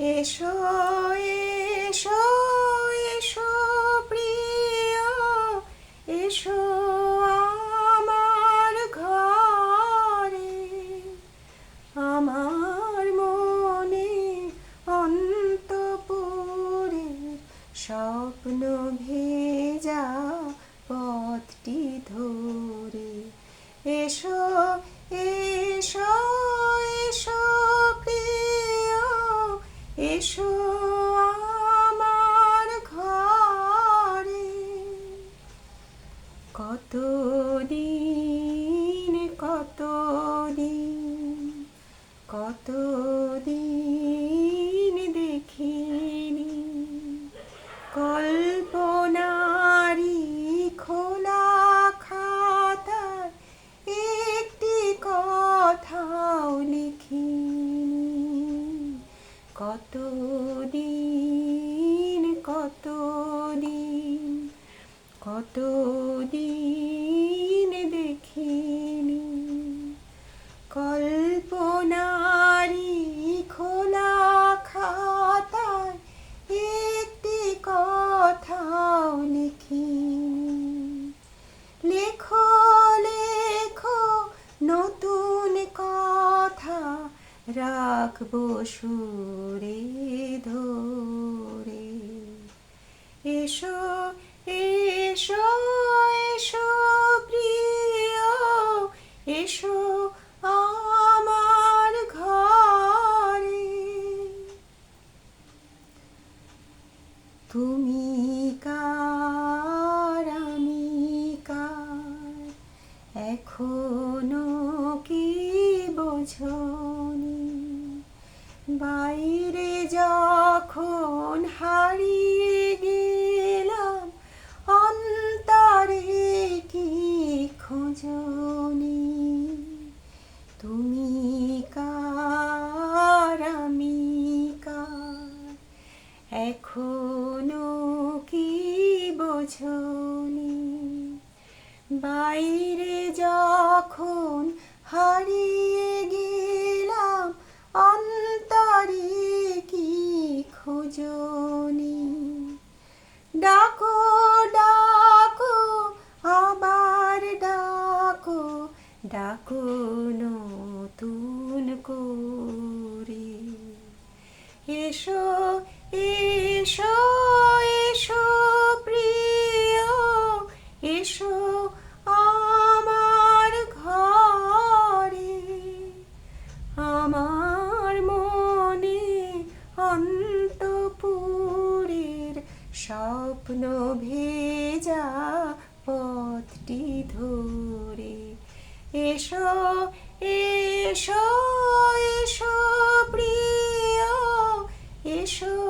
এসো এসো এসো প্রিয় এসো আমার ঘরে। আমার মনে অন্তপুরে স্বপ্ন ভেজা পথটি ধরে কত দিন কত দিন দেখিনি। কল্পনারি খোলা খাতায় একটি কথাও লিখিনি। কত দিন কত দিন কত দিন কথা রাখব সুরে ধরে। এসো এসো এসো প্রিয় এসো আমার ঘরে। তুমি কার বাইরে যখন হারিয়ে গেলাম, অন্তরে কি খোঁজনি তুমি কার, আমি কার? এখনও কি বোঝনি বাইরে যখন হারিয়ে খোঁজনি ডাকো ডাকো আবার ডাকো ডাকো নতুন করে। এসো এসো এসো প্রিয় এসো স্বপ্ন ভেজা পথটি ধরে। এসো এসো এসো প্রিয় এসো